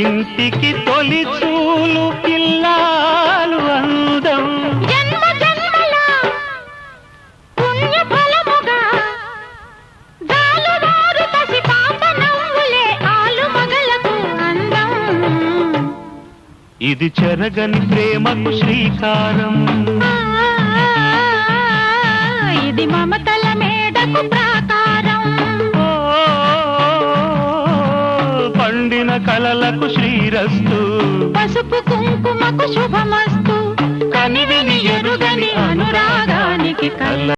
ఇంటికి తొలి చూలు పిల్లాలు అందం అందం ఇది చెరగని ప్రేమకు శ్రీకారం ఇది మమతల మేడకు ప్రాకారం పండిన కలలకు శ్రీరస్తు. పసుపు కుంకుమకు శుభమస్తు. కనివిని ఎరుగని అనురాగానికి కళ్ళ